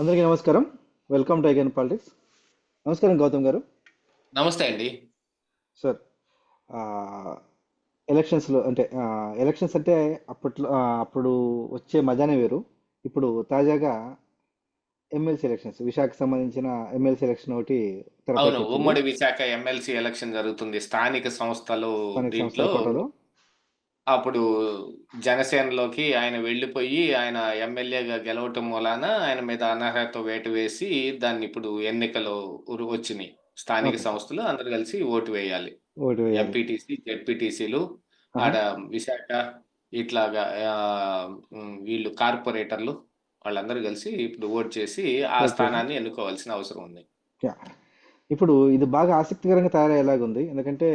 అందరికీ నమస్కారం. Welcome to again politics నమస్కారం గౌతమ్ గారు. నమస్తే అండి. సార్ ఎలక్షన్స్లో అంటే ఎలక్షన్స్ అంటే అప్పట్లో అప్పుడు వచ్చే మజానే వేరు. ఇప్పుడు తాజాగా ఎమ్మెల్సీ ఎలక్షన్స్ విశాఖకు సంబంధించిన ఎమ్మెల్సీ ఎలక్షన్ ఒకటి అవును ఉమ్మడి విశాఖ ఎమ్మెల్సీ ఎలక్షన్ జరుగుతుంది. స్థానిక సంస్థలు దీంట్లో అప్పుడు జనసేనలోకి ఆయన వెళ్ళిపోయి ఆయన ఎమ్మెల్యేగా గెలవటం వలన ఆయన మీద అనర్హత వేటు వేసి దాన్ని ఇప్పుడు ఎన్నికలు వచ్చినాయి. స్థానిక సంస్థలు అందరు కలిసి ఓటు వేయాలి. ఎంపీటీసీ జెడ్పీటీసీలు. ఆడ విశాఖ ఇట్లాగా వీళ్ళు కార్పొరేటర్లు వాళ్ళందరూ కలిసి ఇప్పుడు ఓటు చేసి ఆ స్థానాన్ని ఎన్నుకోవాల్సిన అవసరం ఉంది. ఇప్పుడు ఇది బాగా ఆసక్తికరంగా తయారయ్యేలాగుంది. ఎందుకంటే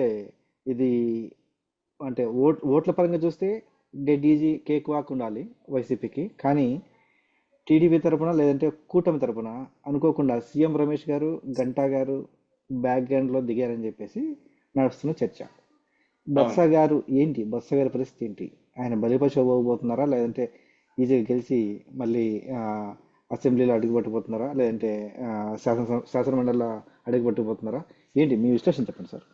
ఇది అంటే ఓట్ ఓట్ల పరంగా చూస్తే డెడ్ ఈజీ కేక్ వాక్ ఉండాలి వైసీపీకి. కానీ టీడీపీ తరపున లేదంటే కూటమి తరపున అనుకోకుండా సీఎం రమేష్ గారు గంటా గారు బ్యాక్గ్రౌండ్లో దిగారని చెప్పేసి నడుస్తున్న చర్చ. బొత్స గారు ఏంటి? బొత్స గారి పరిస్థితి ఏంటి? ఆయన బలిపశు అవ్వబోతున్నారా లేదంటే ఈజీగా గెలిచి మళ్ళీ అసెంబ్లీలో అడుగుపెట్టబోతున్నారా? లేదంటే శాసన శాసనమండలిలో అడుగుపెట్టబోతున్నారా? ఏంటి మీ విశ్లేషణ చెప్పండి సార్.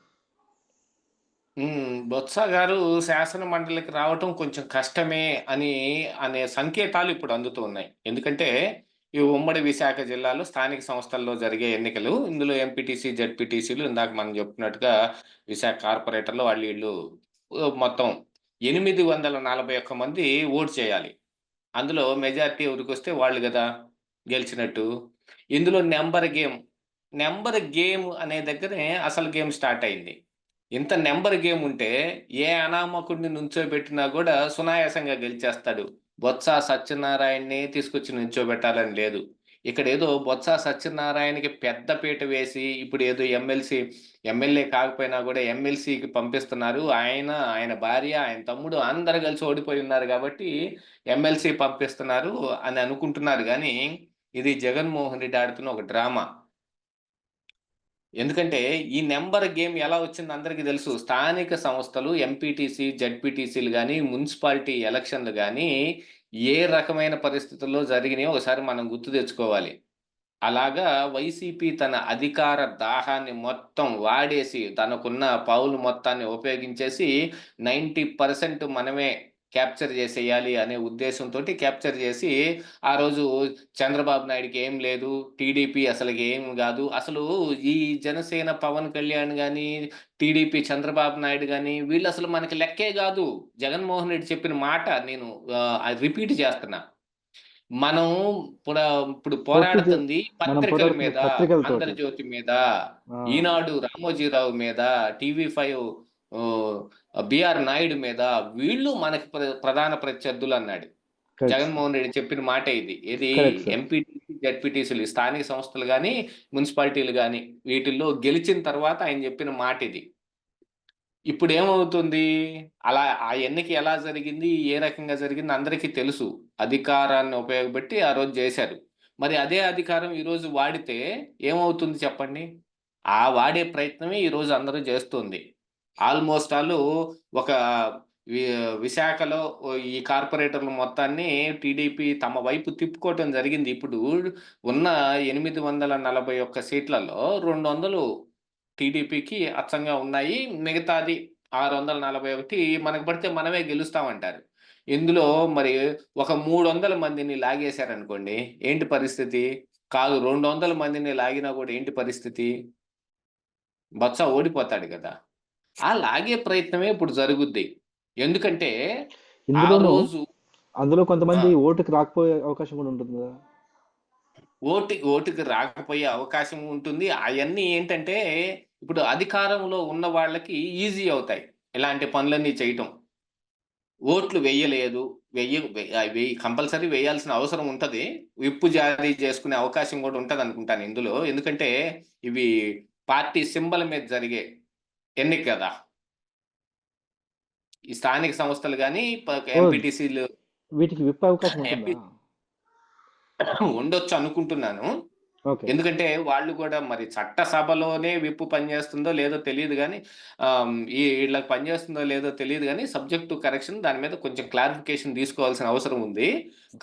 బొత్స గారు శాసన మండలికి రావటం కొంచెం కష్టమే అని అనే సంకేతాలు ఇప్పుడు అందుతూ ఉన్నాయి. ఎందుకంటే ఈ ఉమ్మడి విశాఖ జిల్లాలో స్థానిక సంస్థల్లో జరిగే ఎన్నికలు ఇందులో ఎంపీటీసీ జెడ్పీటీసీలు ఇందాక మనం చెప్పినట్టుగా విశాఖ కార్పొరేటర్లు వాళ్ళు వీళ్ళు మొత్తం ఎనిమిది వందల నలభై ఒక్క మంది ఓటు చేయాలి. అందులో మెజారిటీ ఎవరికి వస్తే వాళ్ళు కదా గెలిచినట్టు. ఇందులో నెంబర్ గేమ్ నెంబర్ గేమ్ అనే దగ్గరే అసలు గేమ్ స్టార్ట్ అయింది. ఇంత నెంబర్ గేమ్ ఉంటే ఏ అనామకుడిని నుంచోబెట్టినా కూడా సునాయాసంగా గెలిచేస్తాడు. బొత్స సత్యనారాయణని తీసుకొచ్చి నుంచోబెట్టాలని లేదు. ఇక్కడ ఏదో బొత్స సత్యనారాయణకి పెద్ద పీట వేసి ఇప్పుడు ఏదో ఎమ్మెల్సీ ఎమ్మెల్యే కాకపోయినా కూడా ఎమ్మెల్సీకి పంపిస్తున్నారు. ఆయన ఆయన భార్య ఆయన తమ్ముడు అందరు కలిసి ఓడిపోయి ఉన్నారు కాబట్టి ఎమ్మెల్సీ పంపిస్తున్నారు అని అనుకుంటున్నారు. కానీ ఇది జగన్మోహన్ రెడ్డి ఆడుతున్న ఒక డ్రామా. ఎందుకంటే ఈ నెంబర్ గేమ్ ఎలా వచ్చింది అందరికీ తెలుసు. స్థానిక సంస్థలు ఎంపీటీసీ జడ్పీటీసీలు కానీ మున్సిపాలిటీ ఎలక్షన్లు కానీ ఏ రకమైన పరిస్థితుల్లో జరిగినాయో ఒకసారి మనం గుర్తు తెచ్చుకోవాలి. అలాగా వైసీపీ తన అధికార దాహాన్ని మొత్తం వాడేసి తనకున్న పౌలు మొత్తాన్ని ఉపయోగించేసి నైంటీ పర్సెంట్ మనమే క్యాప్చర్ చేసేయాలి అనే ఉద్దేశంతో క్యాప్చర్ చేసి ఆ రోజు చంద్రబాబు నాయుడుకి ఏం లేదు టీడీపీ అసలు ఏం కాదు. అసలు ఈ జనసేన పవన్ కళ్యాణ్ కానీ టీడీపీ చంద్రబాబు నాయుడు కానీ వీళ్ళు అసలు మనకి లెక్కే కాదు. జగన్మోహన్ రెడ్డి చెప్పిన మాట నేను రిపీట్ చేస్తున్నా. మనం ఇప్పుడు పోరాడుతుంది పత్రికల మీద ఆంధ్రజ్యోతి మీద ఈనాడు రామోజీరావు మీద టీవీ ఫైవ్ బిఆర్ నాయుడు మీద వీళ్ళు మనకి ప్ర- ప్రధాన ప్రత్యర్థులు అన్నాడు. జగన్మోహన్ రెడ్డి చెప్పిన మాట ఇది. ఇది ఎంపీటీసీ జడ్పీటీసీలు స్థానిక సంస్థలు కానీ మున్సిపాలిటీలు కానీ వీటిల్లో గెలిచిన తర్వాత ఆయన చెప్పిన మాట ఇది. ఇప్పుడు ఏమవుతుంది అలా ఆ ఎన్నిక ఎలా జరిగింది? ఏ రకంగా జరిగింది? అందరికీ తెలుసు. అధికారాన్ని ఉపయోగపెట్టి ఆ రోజు చేశారు. మరి అదే అధికారం ఈ రోజు వాడితే ఏమవుతుంది చెప్పండి? ఆ వాడే ప్రయత్నమే ఈ రోజు అందరూ చేస్తుంది. ఆల్మోస్ట్ వాళ్ళు ఒక వి- విశాఖలో ఈ కార్పొరేటర్ల మొత్తాన్ని టీడీపీ తమ వైపు తిప్పుకోవటం జరిగింది. ఇప్పుడు ఉన్న ఎనిమిది వందల నలభై ఒక్క సీట్లలో రెండు వందలు టీడీపీకి అచ్చంగా ఉన్నాయి. మిగతాది ఆరు వందల నలభై ఒకటి మనకు పడితే మనమే గెలుస్తామంటారు. ఇందులో మరి ఒక మూడు వందల మందిని లాగేశారనుకోండి ఏంటి పరిస్థితి? కాదు రెండు వందల మందిని లాగినా కూడా ఏంటి పరిస్థితి? బొత్స ఓడిపోతాడు కదా. ఆ లాగే ప్రయత్నమే ఇప్పుడు జరుగుద్ది. ఎందుకంటే ఆ ఇందులోనూ రోజు అందులో కొంతమంది ఓటుకి రాకపోయే అవకాశం కూడా ఉంటుంది కదా. ఓటు ఓటుకి రాకపోయే అవకాశం ఉంటుంది. అవన్నీ ఏంటంటే ఇప్పుడు అధికారంలో ఉన్న వాళ్ళకి ఈజీ అవుతాయి. ఇలాంటి పనులన్నీ చేయటం. ఓట్లు వేయలేదు వెయ్యి వెయ్యి కంపల్సరీ వేయాల్సిన అవసరం ఉంటది. విప్పు జారీ చేసుకునే అవకాశం కూడా ఉంటది అనుకుంటాను ఇందులో. ఎందుకంటే ఇవి పార్టీ సింబల్ మీద జరిగే ఎన్నిక కదా ఈ స్థానిక సంస్థలు కానీ ఎంపీటీసీలు వీటికి విప్పే అవకాశం ఉండొచ్చు అనుకుంటున్నాను. ఎందుకంటే వాళ్ళు కూడా మరి చట్టసభలోనే విప్పు పనిచేస్తుందో లేదో తెలియదు కానీ ఈ వీళ్ళకి పనిచేస్తుందో లేదో తెలియదు కానీ సబ్జెక్ట్ టు కరెక్షన్ దాని మీద కొంచెం క్లారిఫికేషన్ తీసుకోవాల్సిన అవసరం ఉంది.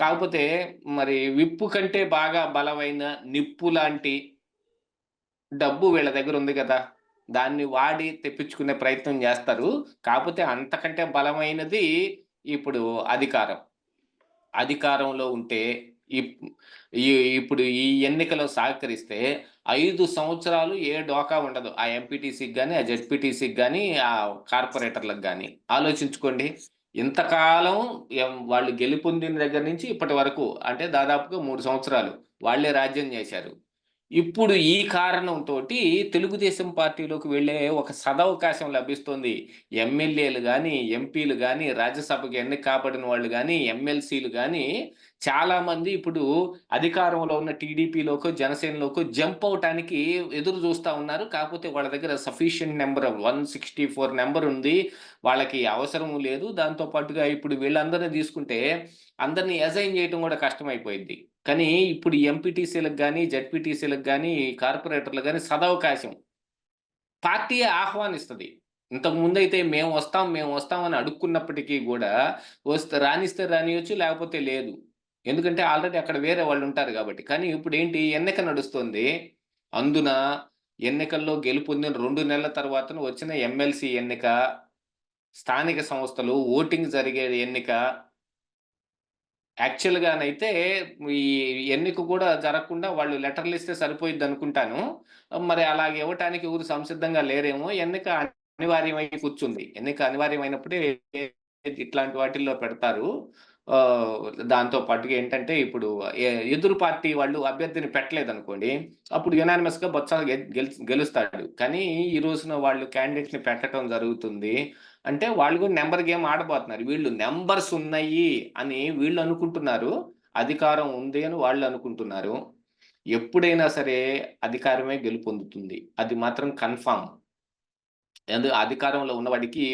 కాకపోతే మరి విప్పు కంటే బాగా బలమైన నిప్పు లాంటి డబ్బు వీళ్ళ దగ్గర ఉంది కదా? దాన్ని వాడి తెప్పించుకునే ప్రయత్నం చేస్తారు. కాకపోతే అంతకంటే బలమైనది ఇప్పుడు అధికారం. అధికారంలో ఉంటే ఇప్- ఈ- ఇప్పుడు ఈ ఎన్నికలో సహకరిస్తే ఐదు సంవత్సరాలు ఏ డోకా ఉండదు. ఆ ఎంపీటీసీకి కానీ ఆ జెడ్పీటీసీకి కానీ ఆ కార్పొరేటర్లకు కానీ ఆలోచించుకోండి. ఇంతకాలం వాళ్ళు గెలుపొందిన దగ్గర నుంచి ఇప్పటి వరకు అంటే దాదాపుగా మూడు సంవత్సరాలు వాళ్ళే రాజ్యం చేశారు. ఇప్పుడు ఈ కారణంతో తెలుగుదేశం పార్టీలోకి వెళ్ళే ఒక సదవకాశం లభిస్తుంది. ఎమ్మెల్యేలు కానీ ఎంపీలు కానీ రాజ్యసభకు ఎన్నిక కాపాడిన వాళ్ళు కానీ ఎమ్మెల్సీలు కానీ చాలామంది ఇప్పుడు అధికారంలో ఉన్న టీడీపీలోకో జనసేనలోకో జంప్ అవటానికి ఎదురు చూస్తా ఉన్నారు. కాకపోతే వాళ్ళ దగ్గర sufficient number one sixty four number ఉంది. వాళ్ళకి అవసరం లేదు. దాంతో పాటుగా ఇప్పుడు వీళ్ళందరినీ తీసుకుంటే అందరినీ అసైన్ చేయడం కూడా కష్టమైపోయింది. కానీ ఇప్పుడు ఎంపీటీసీలకు కానీ జడ్పీటీసీలకు కానీ కార్పొరేటర్లకు కానీ సదవకాశం పార్టీ ఆహ్వానిస్తుంది. ఇంతకు ముందు అయితే మేము వస్తాం మేము వస్తాం అని అడుక్కున్నప్పటికీ కూడా వస్తే రాణిస్తే రానియొచ్చు లేకపోతే లేదు. ఎందుకంటే ఆల్రెడీ అక్కడ వేరే వాళ్ళు ఉంటారు కాబట్టి. కానీ ఇప్పుడు ఏంటి ఎన్నిక నడుస్తుంది. అందున ఎన్నికల్లో గెలుపొందిన రెండు నెలల తర్వాత వచ్చిన ఎమ్మెల్సీ ఎన్నిక స్థానిక సంస్థలు ఓటింగ్ జరిగే ఎన్నిక యాక్చువల్గానైతే ఈ ఎన్నిక కూడా జరగకుండా వాళ్ళు లెటర్లు ఇస్తే సరిపోయిద్ది అనుకుంటాను మరి అలాగే ఇవ్వటానికి ఊరు సంసిద్ధంగా లేరేమో ఎన్నిక అనివార్యమై కూర్చుంది. ఎన్నిక అనివార్యమైనప్పుడే ఇట్లాంటి వాటిల్లో పెడతారు. దాంతో పాటుగా ఏంటంటే ఇప్పుడు ఎదురు పార్టీ వాళ్ళు అభ్యర్థిని పెట్టలేదు అనుకోండి అప్పుడు యునానిమస్గా బొత్స గెలుస్తాడు. కానీ ఈ రోజున వాళ్ళు క్యాండిడేట్ని పెట్టడం జరుగుతుంది. అంటే వాళ్ళు కూడా నెంబర్ గేమ్ ఆడబోతున్నారు. వీళ్ళు నెంబర్స్ ఉన్నాయి అని వీళ్ళు అనుకుంటున్నారు. అధికారం ఉంది అని వాళ్ళు అనుకుంటున్నారు. ఎప్పుడైనా సరే అధికారమే గెలుపొందుతుంది. అది మాత్రం కన్ఫామ్. ఎందు అధికారంలో ఉన్నవాడికి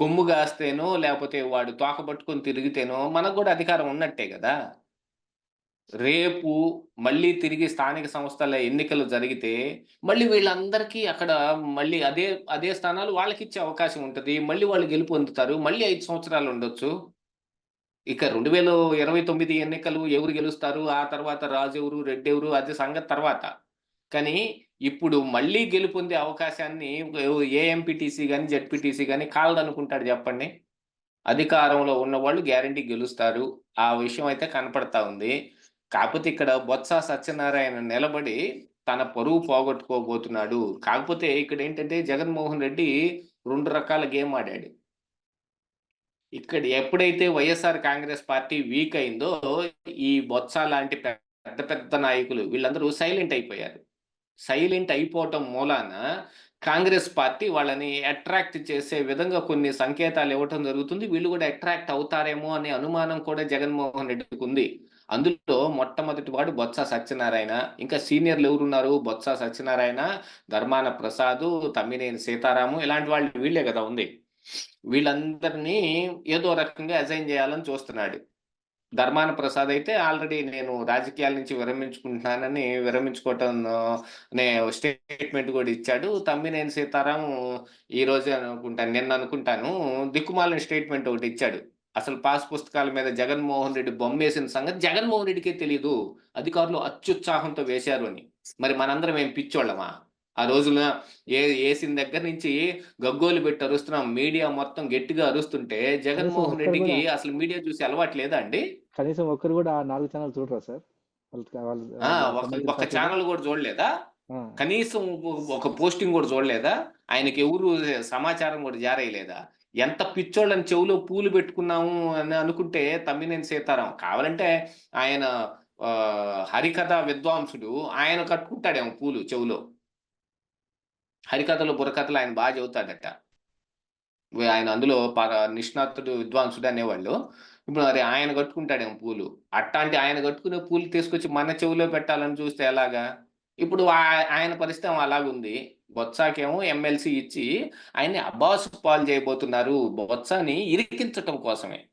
కొమ్ము కాస్తేనో లేకపోతే వాడు తోక పట్టుకొని తిరిగితేనో మనకు కూడా అధికారం ఉన్నట్టే కదా. రేపు మళ్ళీ తిరిగి స్థానిక సంస్థల ఎన్నికలు జరిగితే మళ్ళీ వీళ్ళందరికీ అక్కడ మళ్ళీ అదే అదే స్థానాలు వాళ్ళకి ఇచ్చే అవకాశం ఉంటుంది. మళ్ళీ వాళ్ళు గెలుపొందుతారు మళ్ళీ ఐదు సంవత్సరాలు ఉండొచ్చు. ఇక రెండు వేల ఇరవై తొమ్మిది ఎన్నికలు ఎవరు గెలుస్తారు? ఆ తర్వాత రాజు ఎవరు రెడ్డి ఎవరు అది సంగతి తర్వాత. కానీ ఇప్పుడు మళ్ళీ గెలుపొందే అవకాశాన్ని ఏఎంపీటీసీ కానీ జెడ్పీటీసీ కానీ కాలదనుకుంటాడు చెప్పండి. అధికారంలో ఉన్న వాళ్ళు గ్యారంటీ గెలుస్తారు. ఆ విషయం అయితే కనపడతా ఉంది. కాకపోతే ఇక్కడ బొత్స సత్యనారాయణ నిలబడి తన పరువు పోగొట్టుకోబోతున్నాడు. కాకపోతే ఇక్కడ ఏంటంటే జగన్మోహన్ రెడ్డి రెండు రకాల గేమ్ ఆడాడు. ఇక్కడ ఎప్పుడైతే వైఎస్ఆర్ కాంగ్రెస్ పార్టీ వీక్ అయిందో ఈ బొత్స లాంటి పెద్ద పెద్ద నాయకులు వీళ్ళందరూ సైలెంట్ అయిపోయారు. సైలెంట్ అయిపోవటం మూలాన కాంగ్రెస్ పార్టీ వాళ్ళని అట్రాక్ట్ చేసే విధంగా కొన్ని సంకేతాలు ఇవ్వటం జరుగుతుంది. వీళ్ళు కూడా అట్రాక్ట్ అవుతారేమో అనే అనుమానం కూడా జగన్మోహన్ రెడ్డికి ఉంది. అందులో మొట్టమొదటి వాడు బొత్స సత్యనారాయణ. ఇంకా సీనియర్లు ఎవరున్నారు? బొత్స సత్యనారాయణ ధర్మాన ప్రసాద్ తమ్మినేని సీతారాము ఇలాంటి వాళ్ళు వీళ్ళే కదా ఉంది. వీళ్ళందరినీ ఏదో రకంగా అసైన్ చేయాలని చూస్తున్నాడు. ధర్మాన ప్రసాద్ అయితే ఆల్రెడీ నేను రాజకీయాల నుంచి విరమించుకుంటున్నానని విరమించుకోవటం అనే నే స్టేట్మెంట్ కూడా ఇచ్చాడు. తమ్మినేని సీతారాం ఈ రోజే అనుకుంటాను నిన్న అనుకుంటాను. దిక్కుమాలిన స్టేట్మెంట్ ఒకటి ఇచ్చాడు. అసలు పాస్ పుస్తకాల మీద జగన్మోహన్ రెడ్డి బొమ్మ వేసిన సంగతి జగన్మోహన్ రెడ్డికే తెలియదు అధికారులు అత్యుత్సాహంతో వేశారు అని. మరి మనందరం ఏం పిచ్చోళ్ళమా? ఆ రోజున ఏ వేసిన దగ్గర నుంచి గగ్గోలు పెట్టి అరుస్తున్నాం మీడియా మొత్తం గట్టిగా అరుస్తుంటే జగన్మోహన్ రెడ్డికి అసలు మీడియా చూసి అలవాటు లేదా అండి? కనీసం ఒక్కరు కూడా నాలుగు ఛానల్ చూడరా సార్? ఒక? ఛానల్ కూడా చూడలేదా? కనీసం ఒక పోస్టింగ్ కూడా చూడలేదా? ఆయనకి ఎవరు సమాచారం కూడా జారేయలేదా? ఎంత పిచ్చోళ్ళని చెవులో పూలు పెట్టుకున్నాము అని అనుకుంటే తమ్మినేని సీతారాం. కావాలంటే ఆయన హరికథ విద్వాంసుడు ఆయన కట్టుకుంటాడేమో పూలు చెవులో. హరికథలు బుర్రకథలు ఆయన బాగా చదువుతాడట ఆయన అందులో నిష్ణాతుడు విద్వాంసుడు అనేవాళ్ళు. ఇప్పుడు మరి ఆయన కట్టుకుంటాడేమో పూలు. అట్లాంటి ఆయన కట్టుకునే పూలు తీసుకొచ్చి మన చెవిలో పెట్టాలని చూస్తే ఎలాగా? ఇప్పుడు ఆ- ఆయన పరిస్థితి అలాగుంది. బొత్సాకేమో ఎమ్మెల్సీ ఇచ్చి ఆయన్ని అబ్బాస్ పాలు చేయబోతున్నారు. బొత్సాని ఇరికించటం కోసమే.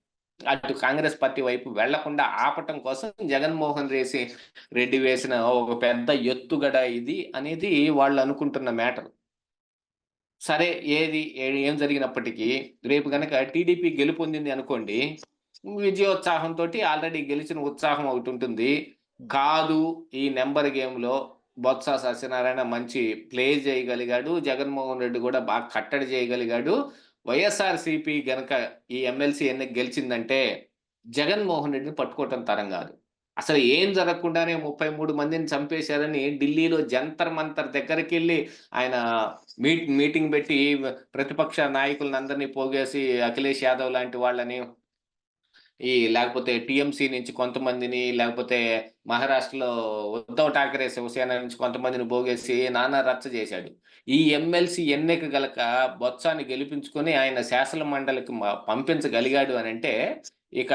అటు కాంగ్రెస్ పార్టీ వైపు వెళ్ళకుండా ఆపటం కోసం జగన్మోహన్ రెడ్డి రెడ్డి వేసిన ఒక పెద్ద ఎత్తుగడ ఇది అనేది వాళ్ళు అనుకుంటున్న మ్యాటర్. సరే ఏది ఏం జరిగినప్పటికీ రేపు కనుక టీడీపీ గెలుపొందింది అనుకోండి విజయోత్సాహంతో ఆల్రెడీ గెలిచిన ఉత్సాహం ఒకటి ఉంటుంది. కాదు ఈ నెంబర్ గేమ్లో బొత్స సత్యనారాయణ మంచి ప్లే చేయగలిగాడు. జగన్మోహన్ రెడ్డి కూడా బాగా కట్టడి చేయగలిగాడు. వైఎస్ఆర్ సిపి గనక ఈ ఎమ్మెల్సీ ఎన్నిక గెలిచిందంటే జగన్మోహన్ రెడ్డిని పట్టుకోవటం తరం కాదు. అసలు ఏం జరగకుండానే ముప్పై మూడు మందిని చంపేశారని ఢిల్లీలో జంతర్ మంతర్ దగ్గరికి వెళ్ళి ఆయన మీట్ మీటింగ్ పెట్టి ప్రతిపక్ష నాయకులను అందరినీ పోగేసి అఖిలేష్ యాదవ్ లాంటి వాళ్ళని ఈ లేకపోతే టీఎంసీ నుంచి కొంతమందిని లేకపోతే మహారాష్ట్రలో ఉద్ధవ్ ఠాకరే శివసేన నుంచి కొంతమందిని పోగేసి నానా రచ్చ చేశాడు. ఈ ఎమ్మెల్సీ ఎన్నిక గలక బొత్సాన్ని గెలిపించుకొని ఆయన శాసన మండలికి పంపించగలిగాడు అని అంటే ఇక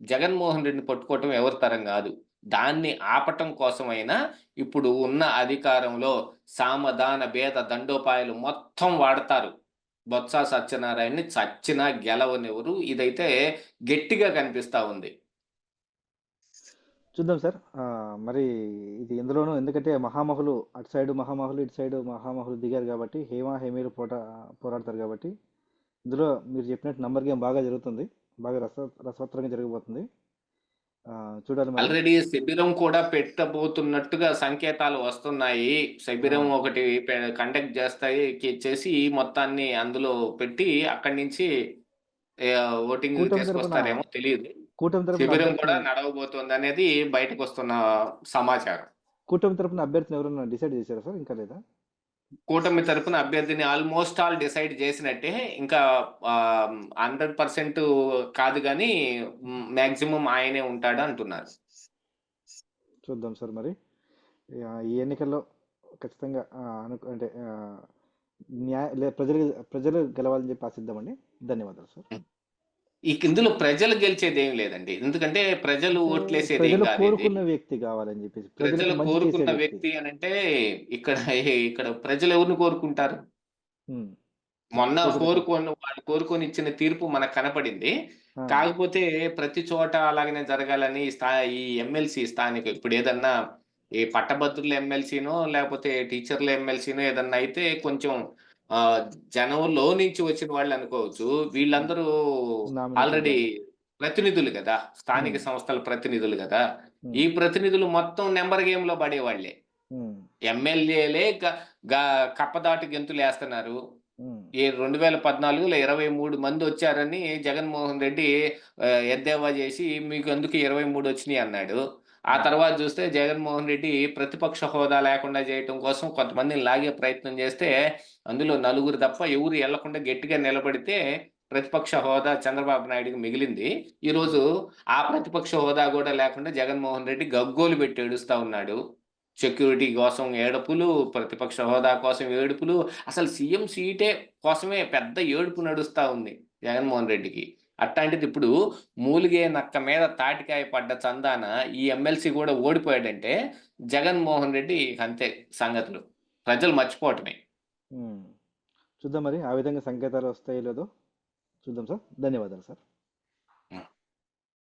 జగన్మోహన్ రెడ్డిని పట్టుకోవటం ఎవరి తరం కాదు. దాన్ని ఆపటం కోసమైనా ఇప్పుడు ఉన్న అధికారంలో సామదాన భేద దండోపాయాలు మొత్తం వాడతారు. బొత్స సత్యనారాయణని చచ్చినా గెలవనివ్వరు. ఇదైతే గట్టిగా కనిపిస్తా ఉంది. చూద్దాం సార్. మరి ఇది ఎందులోనూ ఎందుకంటే మహామహులు అటు సైడ్ మహామహులు ఇటు సైడ్ మహామహులు దిగారు కాబట్టి హేమ హేమీలు పోటా పోరాడతారు కాబట్టి ఇందులో మీరు చెప్పినట్టు నంబర్ గేమ్ బాగా జరుగుతుంది. బాగా రస రసవత్తరంగా జరగబోతుంది చూడాలి ఆల్రెడీ శిబిరం కూడా పెట్టబోతున్నట్టుగా సంకేతాలు వస్తున్నాయి. శిబిరం ఒకటి కండక్ట్ చేస్తాయి చేసి మొత్తాన్ని అందులో పెట్టి అక్కడి నుంచి ఓటింగ్ తీసుకొస్తారేమో తెలియదు. శిబిరం కూడా నడవబోతోంది అనేది బయటకు వస్తున్న సమాచారం. కూటమి తరపున అభ్యర్థిని ఎవరైనా డిసైడ్ చేశారా సార్? ఇంకా లేదా? కూటమి తరపున అభ్యర్థిని ఆల్మోస్ట్ ఆల్ డిసైడ్ చేసినట్టే ఇంకా హండ్రెడ్ పర్సెంట్ కాదు కానీ మాక్సిమం ఆయనే ఉంటాడు అంటున్నారు. చూద్దాం సార్ మరి. ఈ ఎన్నికల్లో ఖచ్చితంగా అను అంటే న్యాయ ప్రజలు ప్రజలు గెలవాలని చెప్పి ఆశిద్దామండి. ధన్యవాదాలు సార్. ఈ ఇందులో ప్రజలు గెలిచేది ఏం లేదండి. ఎందుకంటే ప్రజలు ఓట్లేసేది ఏం కాదు కోరుకున్న వ్యక్తి కావాలని చెప్పేసి ప్రజలు కోరుకున్న వ్యక్తి. అని అంటే ఇక్కడ ఇక్కడ ప్రజలు ఎవరిని కోరుకుంటారు? మొన్న కోరుకొని వాళ్ళు కోరుకొని ఇచ్చిన తీర్పు మనకు కనపడింది. కాకపోతే ప్రతి చోట అలాగనే జరగాలని ఈ ఎమ్మెల్సీ స్థానిక ఇప్పుడు ఏదన్నా ఈ పట్టభద్రుల ఎమ్మెల్సీనో లేకపోతే టీచర్ల ఎమ్మెల్సీనో ఏదన్నా అయితే కొంచెం ఆ జనంలో నుంచి వచ్చిన వాళ్ళు అనుకోవచ్చు వీళ్ళందరూ ఆల్రెడీ ప్రతినిధులు కదా స్థానిక సంస్థల ప్రతినిధులు కదా. ఈ ప్రతినిధులు మొత్తం నెంబర్ గేమ్లో పడేవాళ్ళే ఎమ్మెల్యేలే కప్పదాటి గెంతులు వేస్తున్నారు. ఈ రెండు వేల పద్నాలుగులో ఇరవై మూడు మంది వచ్చారని జగన్మోహన్ రెడ్డి ఎద్దేవా చేసి మీకు ఎందుకు ఇరవై మూడు వచ్చినాయి? అన్నాడు. ఆ తర్వాత చూస్తే జగన్మోహన్ రెడ్డి ప్రతిపక్ష హోదా లేకుండా చేయటం కోసం కొంతమందిని లాగే ప్రయత్నం చేస్తే అందులో నలుగురు తప్ప ఎవరు వెళ్ళకుండా గట్టిగా నిలబడితే ప్రతిపక్ష హోదా చంద్రబాబు నాయుడుకి మిగిలింది. ఈరోజు ఆ ప్రతిపక్ష హోదా కూడా లేకుండా జగన్మోహన్ రెడ్డి గగ్గోలు పెట్టి ఏడుస్తూ ఉన్నాడు. సెక్యూరిటీ కోసం ఏడుపులు ప్రతిపక్ష హోదా కోసం ఏడుపులు. అసలు సీఎం సీటే కోసమే పెద్ద ఏడుపు నడుస్తూ ఉంది జగన్మోహన్ రెడ్డికి. అట్లాంటిది ఇప్పుడు మూలిగే నక్క మీద తాటికాయ పడ్డ చందాన ఈ ఎమ్మెల్సీ కూడా ఓడిపోయాడంటే జగన్మోహన్ రెడ్డి అంతే సంగతులు. ప్రజలు మర్చిపోవటమే. చూద్దాం మరి ఆ విధంగా సంకేతాలు వస్తాయో లేదో చూద్దాం సార్. ధన్యవాదాలు సార్.